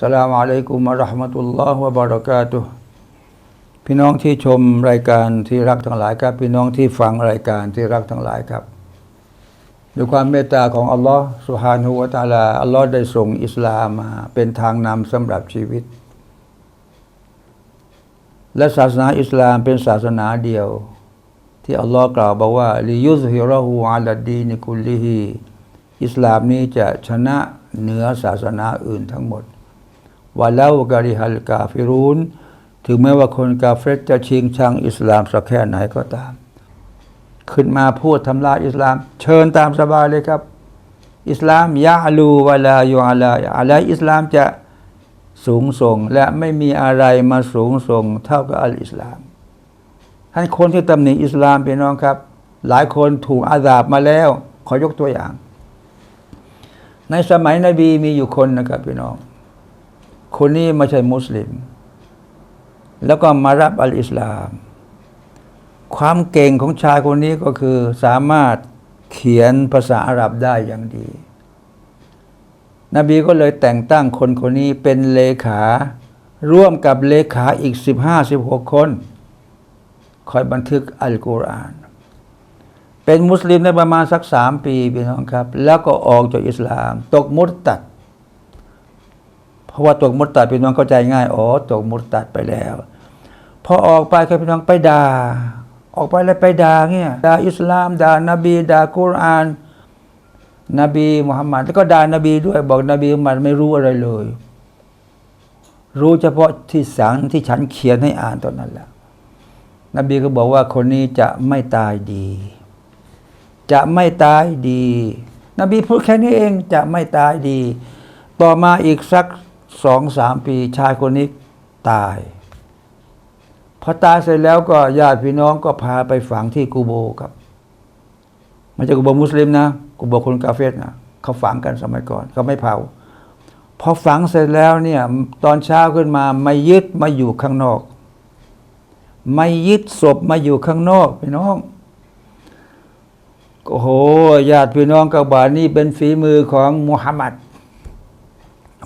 สลามอะลัยกุมะราะห์มะตุลลอฮ์วะบะเรากาตุพี่น้องที่ชมรายการที่รักทั้งหลายครับ พี่น้องที่ฟังรายการที่รักทั้งหลายครับด้วยความเมตตาของอัลลอฮ์สุฮานุวะตะอาลาอัลลอฮ์ได้ส่งอิสลามมาเป็นทางนำสำหรับชีวิต และศาสนาอิสลามเป็นศาสนาเดียว ที่อัลลอฮ์กล่าวบอกว่าลิยุซฮิราะฮูอาลดดีนิคุลลิฮีอิสลามนี้จะชนะเหนือศาสนาอื่นทั้งหมด วะลาอกะริฮัลกาฟิรูนถึงแม้ว่าคนกาเฟตจะชิงชังอิสลามสักแค่ไหนก็ตาม ขึ้นมาพูดทำลายอิสลาม เชิญตามสบายเลยครับ อิสลามยะลูวะลายูอาลาอะไรอิสลามจะสูงส่งและไม่มีอะไรมาสูงส่งเท่ากับอัลอิสลามท่านคนที่ตำหนิอิสลามพี่น้องครับ หลายคนถูกอาสาบมาแล้ว ขอยกตัวอย่าง ในสมัยนบีมีอยู่คนนะครับพี่น้อง คนนี้ไม่ใช่มุสลิม แล้วก็มารับอัลอิสลาม ความเก่งของชายคนนี้ก็คือสามารถเขียนภาษาอาหรับได้อย่างดี นบีก็เลยแต่งตั้งคนคนนี้เป็นเลขา ร่วมกับเลขาอีกสิบห้าสิบหกคน คอยบันทึกอัลกุรอานเป็นมุสลิมได้ประมาณสักสามปีพี่น้องครับ แล้วก็ออกจากอิสลาม ตกมุตตัด ราะว่าตกมุตตัดพี่น้องเข้าใจง่าย อ๋อตกมุตตัดไปแล้ว พอออกไปครับพี่น้องไปด่า ออกไปแล้วไปด่าเงี้ยด่าอิสลามด่านบีด่ากุรอาน นบีมุฮัมมัดแล้วก็ด่านบีด้วยบอกนบีมุฮัมมัดไม่รู้อะไรเลย รู้เฉพาะที่สังที่ฉันเขียนให้อ่านตอนนั้นแหละนบีก็บอกว่าคนนี้จะไม่ตายดี จะไม่ตายดี นบีพูดแค่นี้เองจะไม่ตายดี ต่อมาอีกสัก สองสามปีชายคนนี้ตายพอตายเสร็จแล้วก็ญาติพี่น้องก็พาไปฝังที่กูโบครับมันจะกูโบมุสลิมนะกูโบคนกาเฟสนะเขาฝังกันสมัยก่อนเขาไม่เผาพอฝังเสร็จแล้วเนี่ยตอนเช้าขึ้นมาไม่ยึดมาอยู่ข้างนอก ไม่ยึดศพมาอยู่ข้างนอกพี่น้องโอ้โหญาติพี่น้องกับบานี่เป็นฝีมือของมุฮัมมัด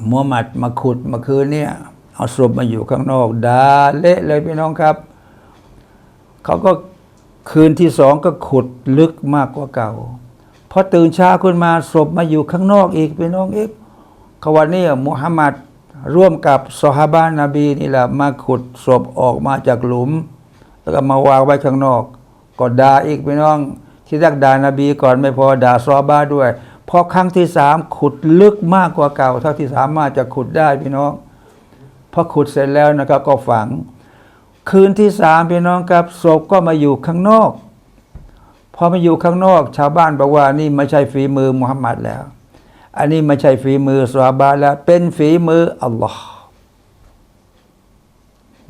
มุฮัมมัดมาขุดมาคืนเนี่ย เอาศพมาอยู่ข้างนอกดาเละเลยพี่น้องครับ เขาก็คืนที่สองก็ขุดลึกมากกว่าเก่าพอตื่นเช้าขึ้นมาศพมาอยู่ข้างนอกอีกพี่น้องเอ๊ะขวันนี้มุฮัมมัดร่วมกับซอฮาบานนบีนี่แหละมาขุดศพออกมาจากหลุม แล้วก็มาวางไว้ข้างนอก ก็ด่าอีกพี่น้อง ที่แรกด่านาบีก่อนไม่พอด่าซอฮาบ้าด้วย พอครั้งที่สามขุดลึกมากกว่าเก่า เท่าที่สามารถจะขุดได้พี่น้องพอขุดเสร็จแล้วนะครับก็ฝัง คืนที่สามพี่น้องครับศพก็มาอยู่ข้างนอกพอมาอยู่ข้างนอก ชาวบ้านบอกว่านี่ไม่ใช่ฝีมือมุฮัมมัดแล้ว อันนี้ไม่ใช่ฝีมือซอฮาบะแล้ว เป็นฝีมืออัลลอฮ์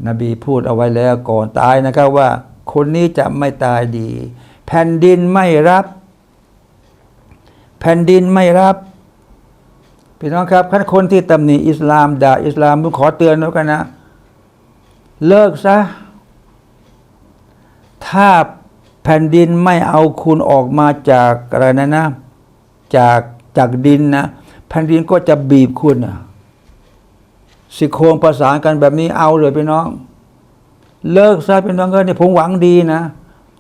นบีพูดเอาไว้แล้วก่อนตายนะครับว่า คนนี้จะไม่ตายดี แผ่นดินไม่รับ แผ่นดินไม่รับ พี่น้องครับท่านคนที่ตำหนิอิสลามด่าอิสลามผมขอเตือนแล้วกันนะ เลิกซะ ถ้าแผ่นดินไม่เอาคุณออกมาจากอะไรนะนะ จากจากดินนะ แผ่นดินก็จะบีบคุณนะสิโครงประสานกันแบบนี้เอาเลยพี่น้อง เลิกซะพี่น้องก็เนี่ยผมหวังดีนะ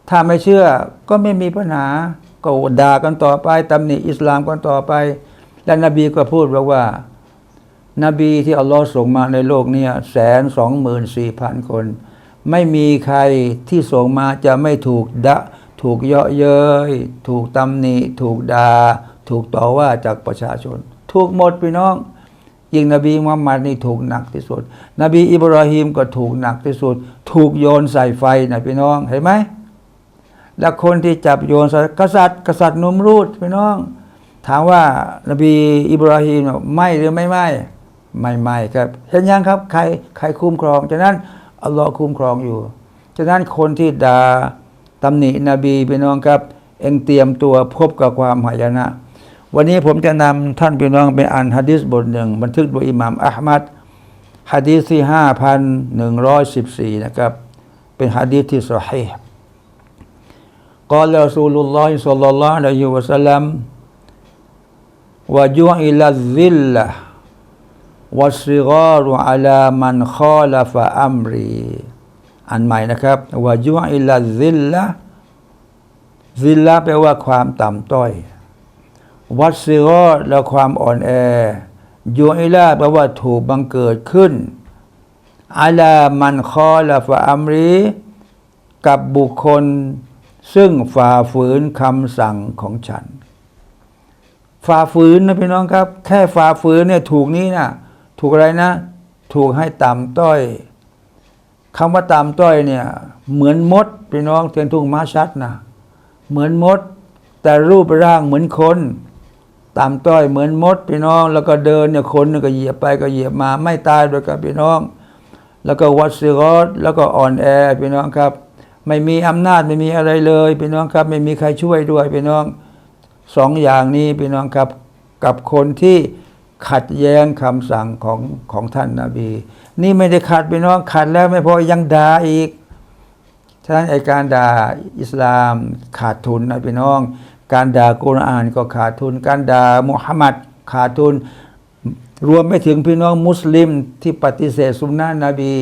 ถ้าไม่เชื่อก็ไม่มีปัญหา ก็ด่ากันต่อไปตำหนิอิสลามกันต่อไป และนบีก็พูดบอกว่า นบีที่อัลลอฮ์ส่งมาในโลกนี้แสนสองหมื่นสี่พันคน ไม่มีใครที่ส่งมาจะไม่ถูกดะถูกเยาะเย้ยถูกตำหนิ ถูกดา่าถูกต่อว่าจากประชาชน ถูกหมดพี่น้อง ยิ่งนบีมุฮัมมัดนี่ถูกหนักที่สุด นบีอิบราฮิมก็ถูกหนักที่สุด ถูกโยนใส่ไฟนะพี่น้องเห็นไหม และคนที่จับโยนกษัตริย์ กษัตริย์นุมรูดพี่น้อง ถามว่านบีอิบราฮิมไม่หรือไม่ไม่ไม่ไม่ครับเห็นยังครับใครใครคุ้มครองฉะนั้นอัลลอฮ์คุ้มครองอยู่ฉะนั้นคนที่ด่าตำหนินบีพี่น้องครับ เองเตรียมตัวพบกับความหายนะ วันนี้ผมจะนำท่านพี่น้องไปอ่านฮะดิษบทหนึ่งบันทึกโดยอิหม่ามอัลมัดฮะดีษที่ห้าพันหนึ่งร้อยสิบสี่นะครับ เป็นฮะดีษที่สฮีห์ กล่าวรอซูลุลลอฮิศ็อลลัลลอฮุอะลัยฮิวะสัลลัมวะจุอิลัซิลละวัสซิกอรุอัลามันคอลฟะอัมรีอันใหม่นะครับวายุอิลาซิลละซิลละแปลว่าความต่ำต้อย วัสซิกอและความอ่อนแอยูอิลาแปลว่าถูกบังเกิดขึ้นอาลามันคอลฟะอัมรีกับบุคคล ซึ่งฝ่าฝืนคำสั่งของฉัน ฝ่าฝืนนะพี่น้องครับ แค่ฝ่าฝืนเนี่ยถูกนี้นะถูกอะไรนะ ถูกให้ต่ำต้อยคำว่าต่ำต้อยเนี่ย เหมือนมดพี่น้องเทียนทุ่งม้าชัดนะเหมือนมด แต่รูปร่างเหมือนคนต่ำต้อยเหมือนมดพี่น้อง แล้วก็เดินเนี่ยคนก็เหยียบไปก็เหยียบมาไม่ตายด้วยกันพี่น้อง แล้วก็วัดซิรอดแล้วก็อ่อนแอพี่น้องครับ ไม่มีอำนาจไม่มีอะไรเลยพี่น้องครับ ไม่มีใครช่วยด้วยพี่น้องสองอย่างนี้พี่น้องครับกับคนที่ขัดแย้งคำสั่งของของท่านนาบี นี่ไม่ได้ขัดพี่น้องขัดแล้วไม่พอยังด่าอีกฉะนั้นไอการด่าอิสลามขาดทุนนะพี่น้อง การด่ากุรอานก็ขาดทุน การด่ามุฮัมมัดขาดทุน รวมไปถึงพี่น้องมุสลิมที่ปฏิเสธสุนนะนบี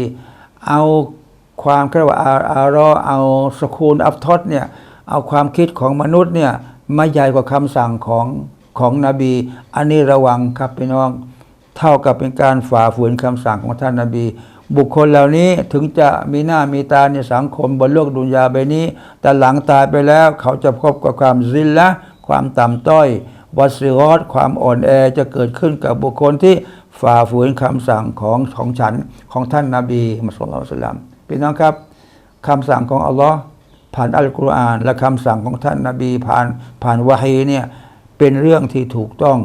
เอา ความเรียกว่าอาอารอเอาสคูลอัฟทอดเนี่ยเอาความคิดของมนุษย์เนี่ยมาใหญ่กว่าคำสั่งของของนบี อันนี้ระวังครับพี่น้อง เท่ากับเป็นการฝ่าฝืนคำสั่งของท่านนาบี บุคคลเหล่านี้ถึงจะมีหน้ามีตาในสังคมบนโลกดุนยาใบนี้ แต่หลังตายไปแล้วเขาจะพบกับความซิลละความต่ำต้อยวัสซิรอดความอ่อนแอจะเกิดขึ้นกับบุคคลที่ฝ่าฝืนคำสั่งของของฉันของท่านนาบีมุสลิมสลาม พี่น้องครับคำสั่งของอัลลอฮ์ผ่านอัลกุรอาน และคำสั่งของท่านนาบีผ่านผ่านวะฮีเนี่ยเป็นเรื่องที่ถูกต้อง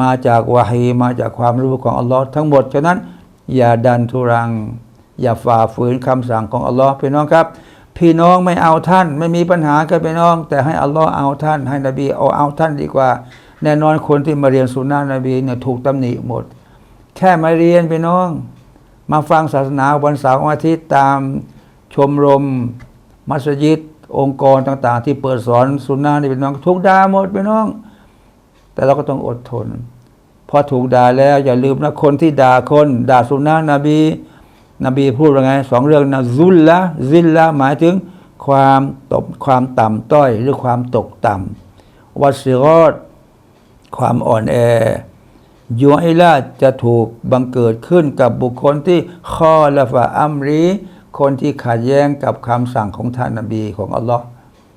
มาจากวะฮีมาจากความรู้ของอัลลอฮ์ทั้งหมดฉะนั้น อย่าดันทุรัง อย่าฝ่าฝืนคำสั่งของอัลลอฮ์พี่น้องครับ พี่น้องไม่เอาท่าน ไม่มีปัญหากับพี่น้อง แต่ให้อัลลอฮ์เอาท่าน ให้นบีเอาเอาท่านดีกว่า แน่นอนคนที่มาเรียนสุนนะนบีเนี่ยถูกตำหนิหมด แค่มาเรียนพี่น้อง มาฟังศาสนาวันเสาร์วันอาทิตย์ตามชมรม มัสยิด องค์กรต่าง ๆ ที่เปิดสอนสุนนะนี่พี่น้องถูกด่าหมดพี่น้อง แต่เราก็ต้องอดทนพอถูกด่าแล้วอย่าลืมนะคนที่ด่าคนด่าสุนนะนบี นบีพูดว่าไงสองเรื่องนะซุลละซิลละหมายถึงความตกความต่ำต้อยหรือความตกต่ำวัสิรอดความอ่อนแอ ยูไอลาจะถูกบังเกิดขึ้นกับบุคคลที่ข้อละฟะอัมรี คนที่ขัดแย้งกับคำสั่งของท่านนบีของอัลลอฮ์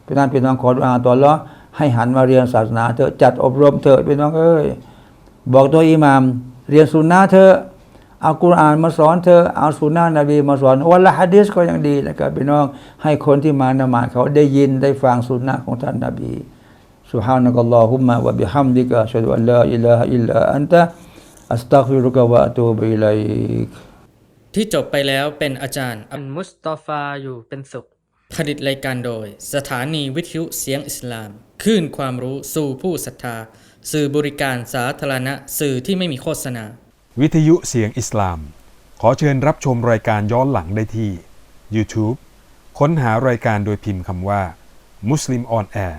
พี่น้องพี่น้องขออาตัวอัลลอฮ์ให้หันมาเรียนศาสนาเถอะจัดอบรมเถอะพี่น้องเอ้ยบอกตัวอิหมาม เรียนสุนนะเถอะเอากุรอานมาสอนเธอเอาสุนนะนบีมาสอนวันละฮะดิษก็ยังดีนะครับพี่น้องให้คนที่มานมาดเขาได้ยินได้ฟังสุนนะของท่านนบี سبحانك اللهم وبحمدك أشهد أن لا إله إلا أنت أستغفرك وأتوب إليك ที่จบไปแล้วเป็นอาจารย์ อันมุสตอฟาอยู่เป็นสุข ผลิตรายการโดย สถานีวิทยุเสียงอิสลามคลื่นความรู้สู่ผู้ศรัทธา สื่อบริการสาธารณะ สื่อที่ไม่มีโฆษณา วิทยุเสียงอิสลาม ขอเชิญรับชมรายการย้อนหลังได้ที่ YouTube ค้นหารายการโดยพิมพ์คำว่า Muslim on Air